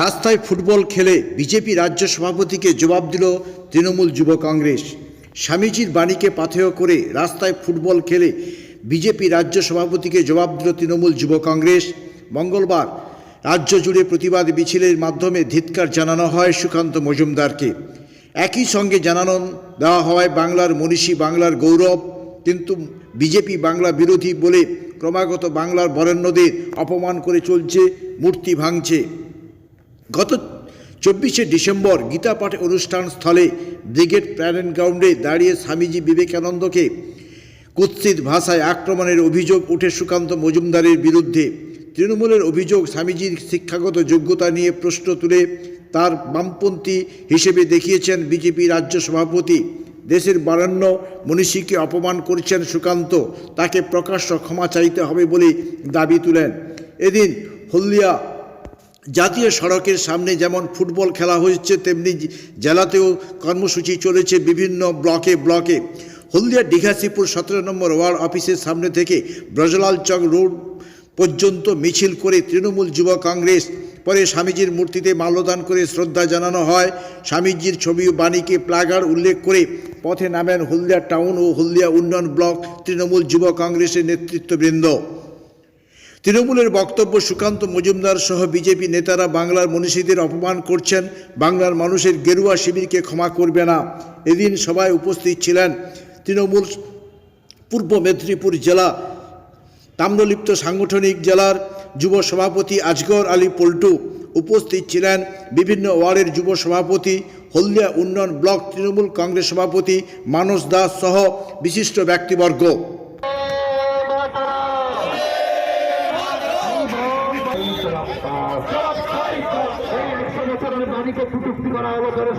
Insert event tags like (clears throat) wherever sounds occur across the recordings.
রাস্তায় ফুটবল খেলে বিজেপি রাজ্য সভাপতিকে জবাব দিল তৃণমূল যুব কংগ্রেস। স্বামীজির বাণীকে পাথেয় করে রাস্তায় ফুটবল খেলে বিজেপি রাজ্য সভাপতিকে জবাব দিল তৃণমূল যুব কংগ্রেস। মঙ্গলবার রাজ্য জুড়ে প্রতিবাদ মিছিলের মাধ্যমে ধিৎকার জানানো হয় সুকান্ত মজুমদারকে। একই সঙ্গে জানানো দেওয়া হয়, বাংলার মনীষী, বাংলার গৌরব, কিন্তু বিজেপি বাংলা বিরোধী বলে ক্রমাগত বাংলার বরেণ্যদের অপমান করে চলছে, মূর্তি ভাঙছে। গত চব্বিশে ডিসেম্বর গীতা পাঠ অনুষ্ঠান স্থলে ব্রিগেড প্যারেন্ট গ্রাউন্ডে দাঁড়িয়ে স্বামীজি বিবেকানন্দকে কুৎসিত ভাষায় আক্রমণের অভিযোগ উঠে সুকান্ত মজুমদারের বিরুদ্ধে। তৃণমূলের অভিযোগ স্বামীজির শিক্ষাগত যোগ্যতা নিয়ে প্রশ্ন তুলে তার বামপন্থী হিসেবে দেখিয়েছেন বিজেপি রাজ্য সভাপতি। দেশের বারান্য মনীষীকে অপমান করছেন সুকান্ত। তাকে প্রকাশ্য ক্ষমা চাইতে হবে বলে দাবি তুলেন। এদিন হলদিয়া জাতীয় সড়কের সামনে যেমন ফুটবল খেলা হচ্ছে তেমনি জেলাতেও কর্মসূচি চলেছে বিভিন্ন ব্লকে ব্লকে। হলদিয়া দীঘাশিপুর সতেরো নম্বর ওয়ার্ড অফিসের সামনে থেকে ব্রজলাল চক রোড পর্যন্ত মিছিল করে তৃণমূল যুব কংগ্রেস, পরে স্বামীজির মূর্তিতে মাল্যদান করে শ্রদ্ধা জানানো হয়। স্বামীজির ছবি বাণীকে প্লাগার উল্লেখ করে পথে নামেন হলদিয়া টাউন ও হলদিয়া উন্নয়ন ব্লক তৃণমূল যুব কংগ্রেসের নেতৃত্ববৃন্দ। তৃণমূলের বক্তব্য সুকান্ত মজুমদার সহ বিজেপি নেতারা বাংলার মনীষীদের অপমান করছেন। বাংলার মানুষের গেরুয়া শিবিরকে ক্ষমা করবে না। এদিন সবাই উপস্থিত ছিলেন তৃণমূল পূর্ব মেদিনীপুর জেলা, তাম্রলিপ্ত সাংগঠনিক জেলার যুব সভাপতি আজগর আলী পল্টু। উপস্থিত ছিলেন বিভিন্ন ওয়ার্ডের যুব সভাপতি, হলদিয়া উন্নয়ন ব্লক তৃণমূল কংগ্রেস সভাপতি মানস দাস সহ বিশিষ্ট ব্যক্তিবর্গ। বাণীকে কুটুক্তি করা হলো করে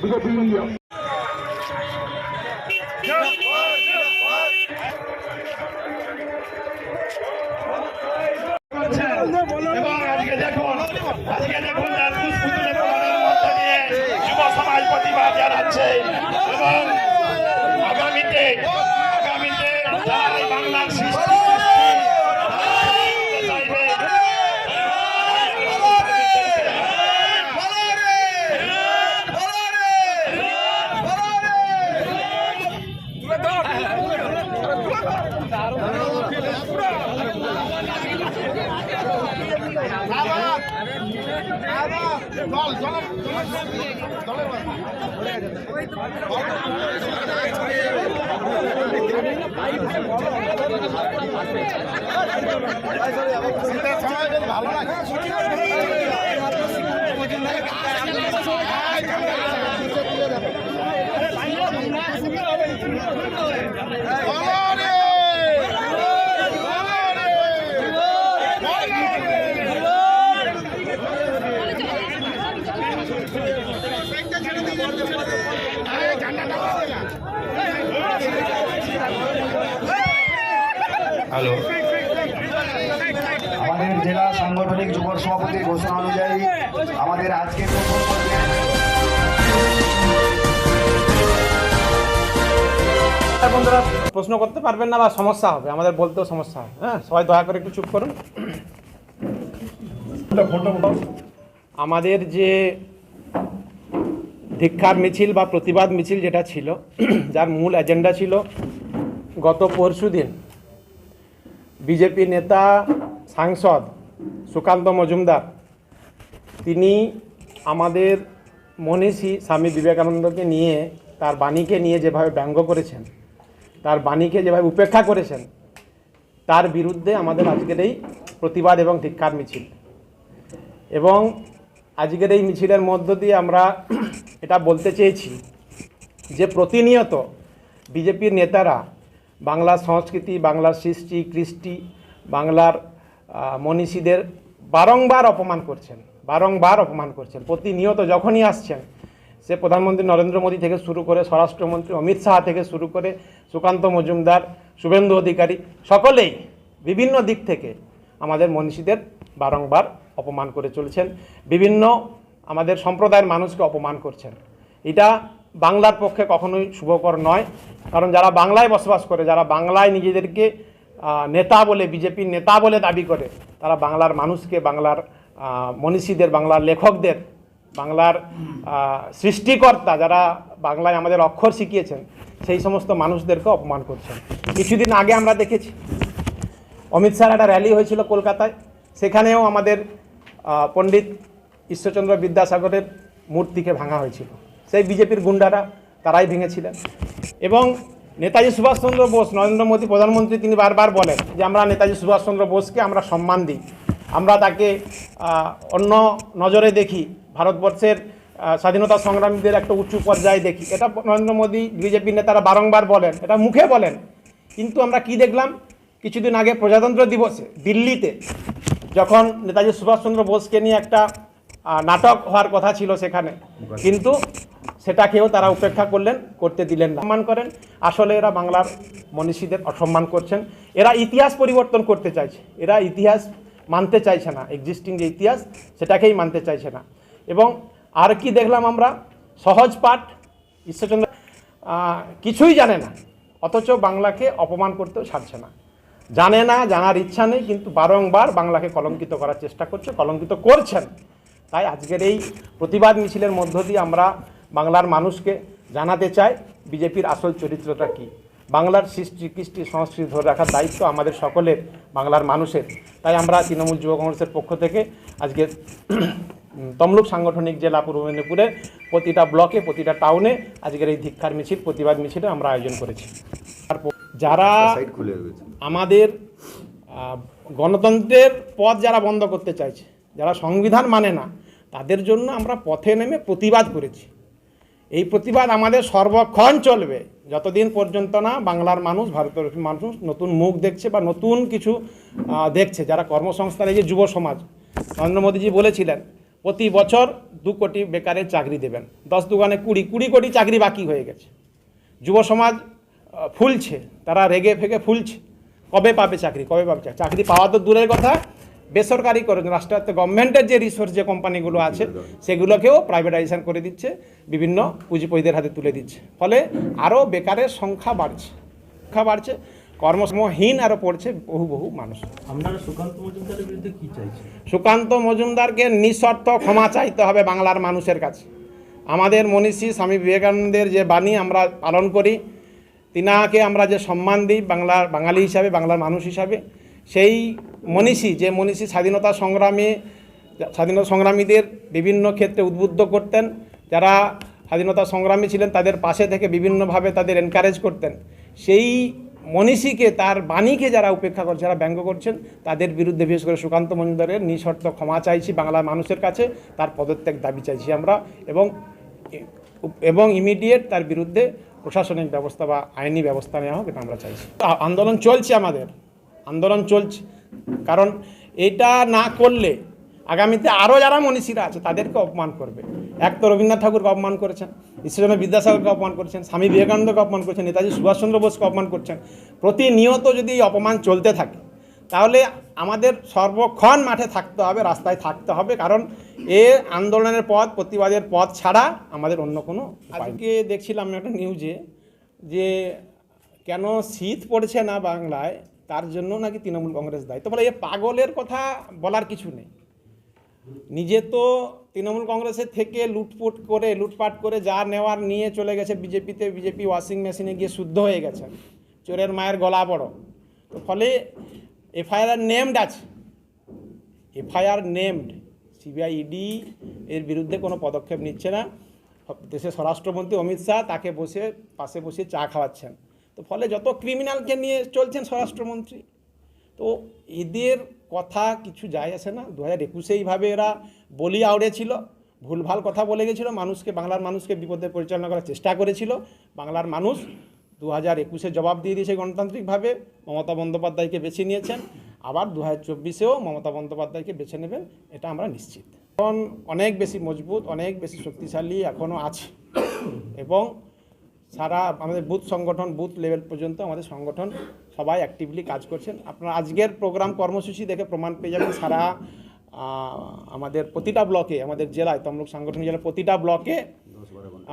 বিজেপি এবং আজকে দেখুন আজকে দেখুন ভালো লাগে। হ্যালো। আমাদের জেলা সাংগঠনিক যুব সভাপতির ঘোষণা অনুযায়ী আমাদের আজকে বন্ধুরা, প্রশ্ন করতে পারবেন না বা সমস্যা হবে, আমাদের বলতেও সমস্যা হবে হ্যাঁ? সবাই দয়া করে একটু চুপ করুন। আমাদের যে ধিক্ষার মিছিল বা প্রতিবাদ মিছিল যেটা ছিল, যার মূল এজেন্ডা ছিল গত পরশু দিন বিজেপি নেতা সাংসদ সুকান্ত মজুমদার। তিনি আমাদের মনীষী স্বামী বিবেকানন্দকে নিয়ে, তার বাণীকে নিয়ে যেভাবে ব্যঙ্গ করেছেন, তার বাণীকে যেভাবে উপেক্ষা করেছেন, তার বিরুদ্ধে আমাদের আজকের এই প্রতিবাদ এবং ধিক্ষার মিছিল। এবং আজকের এই মিছিলের মধ্য দিয়ে আমরা (clears throat) এটা বলতে চেয়েছি যে প্রতিনিয়ত বিজেপির নেতারা বাংলার সংস্কৃতি, বাংলার সৃষ্টি, কৃষ্টি, বাংলার মনীষীদের বারংবার অপমান করছেন, বারংবার অপমান করছেন। প্রতিনিয়ত যখনই আসছেন, সে প্রধানমন্ত্রী নরেন্দ্র মোদী থেকে শুরু করে স্বরাষ্ট্রমন্ত্রী অমিত শাহ থেকে শুরু করে সুকান্ত মজুমদার, শুভেন্দু অধিকারী, সকলেই বিভিন্ন দিক থেকে আমাদের মনীষীদের বারংবার অপমান করে চলেছেন। বিভিন্ন আমাদের সম্প্রদায়ের মানুষকে অপমান করছেন। এটা বাংলার পক্ষে কখনোই শুভকর নয়। কারণ যারা বাংলায় বসবাস করে, যারা বাংলায় নিজেদেরকে নেতা বলে, বিজেপির নেতা বলে দাবি করে, তারা বাংলার মানুষকে, বাংলার মনীষীদের, বাংলার লেখকদের, বাংলার সৃষ্টিকর্তা যারা বাংলায় আমাদের অক্ষর শিখিয়েছেন, সেই সমস্ত মানুষদেরকে অপমান করছেন। কিছুদিন আগে আমরা দেখেছি, অমিত শাহ একটা র্যালি হয়েছিল কলকাতায়। সেখানেও আমাদের পণ্ডিত ঈশ্বরচন্দ্র বিদ্যাসাগরের মূর্তিকে ভাঙা হয়েছিল। সেই বিজেপির গুন্ডারা তারাই ভেঙেছিলেন। এবং নেতাজি সুভাষচন্দ্র বোস, নরেন্দ্র মোদী প্রধানমন্ত্রী তিনি বারবার বলেন যে, আমরা নেতাজি সুভাষচন্দ্র বোসকে আমরা সম্মান দিই। আমরা তাকে অন্য নজরে দেখি। ভারতবর্ষের স্বাধীনতা সংগ্রামীদের একটা উঁচু পর্যায়ে দেখি। এটা নরেন্দ্র মোদী বিজেপির নেতারা বারংবার বলেন, এটা মুখে বলেন। কিন্তু আমরা কি দেখলাম? কিছুদিন আগে প্রজাতন্ত্র দিবসে দিল্লিতে যখন নেতাজি সুভাষচন্দ্র বোসকে নিয়ে একটা নাটক হওয়ার কথা ছিল সেখানে। কিন্তু সেটাকেও তারা উপেক্ষা করলেন, করতে দিলেন না। সম্মান করেন। আসলে এরা বাংলার মনীষীদের অসম্মান করছেন। এরা ইতিহাস পরিবর্তন করতে চাইছে। এরা ইতিহাস মানতে চাইছে না। এক্সিস্টিং যে ইতিহাস, সেটাকেই মানতে চাইছে না। এবং আর কি দেখলাম আমরা? সহজ পাঠ। ঈশ্বরচন্দ্র কিছুই জানে না। অথচ বাংলাকে অপমান করতেও ছাড়ছে না। জানে না, জানার ইচ্ছা নেই, কিন্তু বারংবার বাংলাকে কলঙ্কিত করার চেষ্টা করছে, কলঙ্কিত করছেন। তাই আজকের এই প্রতিবাদ মিছিলের মধ্য দিয়ে আমরা বাংলার মানুষকে জানাতে চাই বিজেপির আসল চরিত্রটা কী। বাংলার সৃষ্টি কৃষ্টি সংস্কৃতি ধরে রাখার দায়িত্ব আমাদের সকলের বাংলার মানুষের। তাই আমরা তৃণমূল যুব কংগ্রেসের পক্ষ থেকে আজকে তমলুক সাংগঠনিক জেলা পূর্ব মেদিনীপুরে প্রতিটা ব্লকে প্রতিটা টাউনে আজকের এই ধিক্ষার মিছিল প্রতিবাদ মিছিলে আমরা আয়োজন করেছি। তারপর যারা আমাদের গণতন্ত্রের পথ যারা বন্ধ করতে চাইছে যারা সংবিধান মানে না তাদের জন্য আমরা পথে নেমে প্রতিবাদ করেছি। এই প্রতিবাদ আমাদের সর্বক্ষণ চলবে। যতদিন পর্যন্ত না বাংলার মানুষ ভারতের মানুষ নতুন মুখ দেখছে বা নতুন কিছু দেখছে, যারা কর্মসংস্থান, এই যে যুব সমাজ, নরেন্দ্র মোদীজি বলেছিলেন, প্রতি বছর দু কোটি বেকারের চাকরি দেবেন। দশ দোকানে কুড়ি কুড়ি কোটি চাকরি বাকি হয়ে গেছে। যুব সমাজ ফুলছে, তারা রেগে ফেগে ফুলছে। কবে পাবে চাকরি? কবে পাবে চাকরি পাওয়া তো দূরের কথা বেসরকারি করে রাষ্ট্রায়ত্ত গভর্নমেন্টের যে রিসোর্স যে কোম্পানিগুলো আছে সেগুলোকেও প্রাইভেটাইজেশন করে দিচ্ছে বিভিন্ন পুঁজিপতিদের হাতে তুলে দিচ্ছে। ফলে আরও বেকারের সংখ্যা বাড়ছে সংখ্যা বাড়ছে কর্মসমহীন আরও পড়ছে বহু বহু মানুষ। আপনারা সুকান্ত মজুমদারের বিরুদ্ধে কি চাইছেন? সুকান্ত মজুমদারকে নিঃশর্ত ক্ষমা চাইতে হবে বাংলার মানুষের কাছে। আমাদের মনীষী স্বামী বিবেকানন্দের যে বাণী আমরা পালন করি তিনাকে আমরা যে সম্মান দিই বাংলার বাঙালি হিসাবে বাংলার মানুষ হিসাবে সেই মনীষী, যে মনীষী স্বাধীনতা সংগ্রামী, স্বাধীনতা সংগ্রামীদের বিভিন্ন ক্ষেত্রে উদ্বুদ্ধ করতেন, যারা স্বাধীনতা সংগ্রামী ছিলেন তাদের পাশে থেকে বিভিন্নভাবে তাদের এনকারেজ করতেন। সেই মনীষীকে, তার বাণীকে যারা উপেক্ষা করছে, যারা ব্যঙ্গ করছেন, তাদের বিরুদ্ধে বিশেষ করে সুকান্ত মজুমদারের নিঃশর্ত ক্ষমা চাইছি বাংলার মানুষের কাছে, তার পদত্যাগ দাবি চাইছি আমরা এবং এবং ইমিডিয়েট তার বিরুদ্ধে প্রশাসনিক ব্যবস্থা বা আইনি ব্যবস্থা নেওয়া হোক এটা আমরা চাইছি। আন্দোলন চলছে আমাদের। আন্দোলন চলছে। কারণ এটা না করলে আগামীতে আরও যারা মনীষীরা আছে, তাদেরকে অপমান করবে। এক তো রবীন্দ্রনাথ ঠাকুরকে অপমান করেছেন, ঈশ্বরচন্দ্র বিদ্যাসাগরকে অপমান করেছেন, স্বামী বিবেকানন্দকে অপমান করেছেন, নেতাজি সুভাষচন্দ্র বোসকে অপমান করছেন। প্রতিনিয়ত যদি অপমান চলতে থাকে, তাহলে আমাদের সর্বক্ষণ মাঠে থাকতে হবে, রাস্তায় থাকতে হবে। কারণ এ আন্দোলনের পথ, প্রতিবাদের পথ ছাড়া আমাদের অন্য কোনো আজকে দেখছিলাম একটা নিউজে যে কেন শীত পড়ছে না বাংলায়? তার জন্য নাকি তৃণমূল কংগ্রেস দায়ী? তো বলে, এ পাগলের কথা বলার কিছু নেই। নিজে তো তৃণমূল কংগ্রেসের থেকে লুটপুট করে, লুটপাট করে যা নেওয়ার নিয়ে চলে গেছে বিজেপিতে, বিজেপি ওয়াশিং মেশিনে গিয়ে শুদ্ধ হয়ে গেছে। চোরের মায়ের গলা বড়। তো ফলে এফআইআর নেমড আছে। FIR named. সিবিআই ইডি এর বিরুদ্ধে কোনো পদক্ষেপ নিচ্ছে না। দেশের স্বরাষ্ট্রমন্ত্রী অমিত শাহ তাকে বসে, পাশে বসে চা খাওয়াচ্ছেন। তো ফলে যত ক্রিমিনালকে নিয়ে চলছেন স্বরাষ্ট্রমন্ত্রী, তো এদের কথা কিছু যায় আসে না। দু হাজার একুশে এইভাবে এরা বলি আউড়েছিল ভুলভাল কথা বলে গেছিল, মানুষকে, বাংলার মানুষকে বিপদে পরিচালনা করার চেষ্টা করেছিল। বাংলার মানুষ দু হাজার একুশে জবাব দিয়ে দিয়েছে গণতান্ত্রিকভাবে, মমতা বন্দ্যোপাধ্যায়কে বেছে নিয়েছেন। আবার দু হাজার চব্বিশেও মমতা বন্দ্যোপাধ্যায়কে বেছে নেবেন, এটা আমরা নিশ্চিত। এখন অনেক বেশি মজবুত, অনেক বেশি শক্তিশালী এখনও আছে। এবং সারা আমাদের বুথ সংগঠন, বুথ লেভেল পর্যন্ত আমাদের সংগঠন সবাই অ্যাক্টিভলি কাজ করছেন। আপনারা আজকের প্রোগ্রাম কর্মসূচি দেখে প্রমাণ পেয়ে যাবেন সারা আমাদের প্রতিটা ব্লকে আমাদের জেলায়, তমলুক সাংগঠনিক জেলার প্রতিটা ব্লকে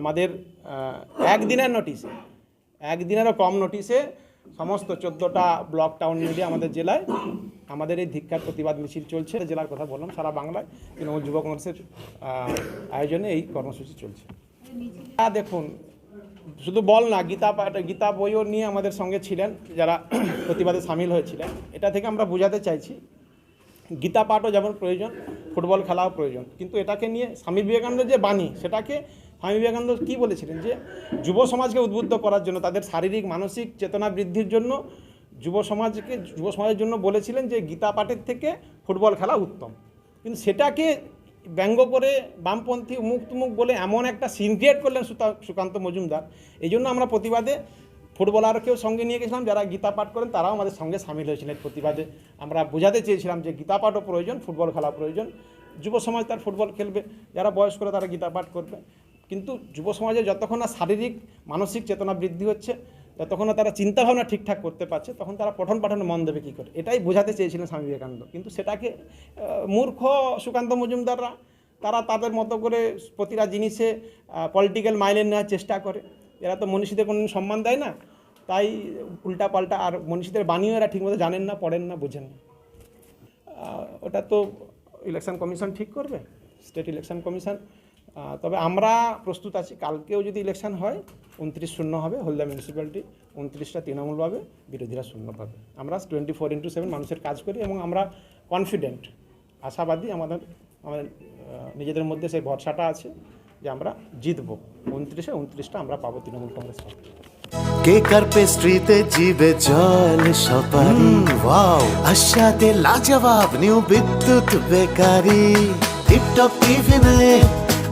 আমাদের একদিনের নোটিশে একদিনেরও কম নোটিশে সমস্ত চোদ্দোটা ব্লক টাউন মিলিয়ে আমাদের জেলায় আমাদের এই ধিক্ষার প্রতিবাদ মিছিল চলছে। জেলার কথা বললাম সারা বাংলায়, তৃণমূল যুব কংগ্রেসের আয়োজনে এই কর্মসূচি চলছে। দেখুন শুধু বল না, গীতা গীতা বইও নিয়ে আমাদের সঙ্গে ছিলেন, যারা প্রতিবাদে সামিল হয়েছিলেন। এটা থেকে আমরা বোঝাতে চাইছি, গীতা পাঠও যেমন প্রয়োজন, ফুটবল খেলাও প্রয়োজন। কিন্তু এটাকে নিয়ে স্বামী বিবেকানন্দ যে বাণী, সেটাকে স্বামী বিবেকানন্দ কী বলেছিলেন যে, যুব সমাজকে উদ্বুদ্ধ করার জন্য, তাদের শারীরিক, মানসিক চেতনা বৃদ্ধির জন্য যুব সমাজকে যুব সমাজের জন্য বলেছিলেন যে, গীতা পাঠের থেকে ফুটবল খেলা উত্তম। কিন্তু সেটাকে ব্যঙ্গ করে বামপন্থী মুখ বলে এমন একটা সিন ক্রিয়েট করলেন সুকান্ত মজুমদার। এই জন্য আমরা প্রতিবাদে ফুটবলারকেও সঙ্গে নিয়ে গেছিলাম, যারা গীতা পাঠ করেন তারাও আমাদের সঙ্গে সামিল হয়েছিলেন প্রতিবাদে। আমরা বোঝাতে চেয়েছিলাম যে গীতা পাঠও প্রয়োজন, ফুটবল খেলা প্রয়োজন। যুব সমাজ তার ফুটবল খেলবে, যারা বয়স্করা তারা গীতা পাঠ করবে। কিন্তু যুব সমাজে যতক্ষণ না শারীরিক, মানসিক চেতনা বৃদ্ধি হচ্ছে যতক্ষণ না তারা চিন্তাভাবনা ঠিকঠাক করতে পারছে, তখন তারা পঠন পাঠনে মন দেবে কী করে? এটাই বোঝাতে চেয়েছিলেন স্বামী বিবেকানন্দ। কিন্তু সেটাকে মূর্খ সুকান্ত মজুমদাররা, তারা তাদের মতো করে প্রতিটা জিনিসে পলিটিক্যাল মাইলেজ নেওয়ার চেষ্টা করে। এরা তো মনীষীদের কোনো সম্মান দেয় না। তাই উল্টা পাল্টা আর মনীষীদের বাণীও এরা ঠিকমতো জানেন না, পড়েন না, বোঝেন না। ওটা তো ইলেকশন কমিশন ঠিক করবে? স্টেট ইলেকশন কমিশন তবে আমরা প্রস্তুত আছি। কালকেও যদি ইলেকশন হয় উনত্রিশ শূন্য হবে হলদা মিউনিসিপ্যালিটি উনত্রিশটা তৃণমূল পাবে বিরোধীরা শূন্য পাবে। আমরা টোয়েন্টি ফোর ইন্টু সেভেন মানুষের কাজ করি এবং আমরা কনফিডেন্ট আশাবাদী আমাদের আমাদের নিজেদের মধ্যে সেই ভরসাটা আছে যে আমরা জিতবো। উনত্রিশে উনত্রিশটা আমরা পাবো তৃণমূল কংগ্রেস কেকার পেস্ট্রিতে জিবে জল সপারি? ওয়াও আশাতে লাজবাব নিউ বিদ্যুৎ বেকারি। টিপটপ টিফিনে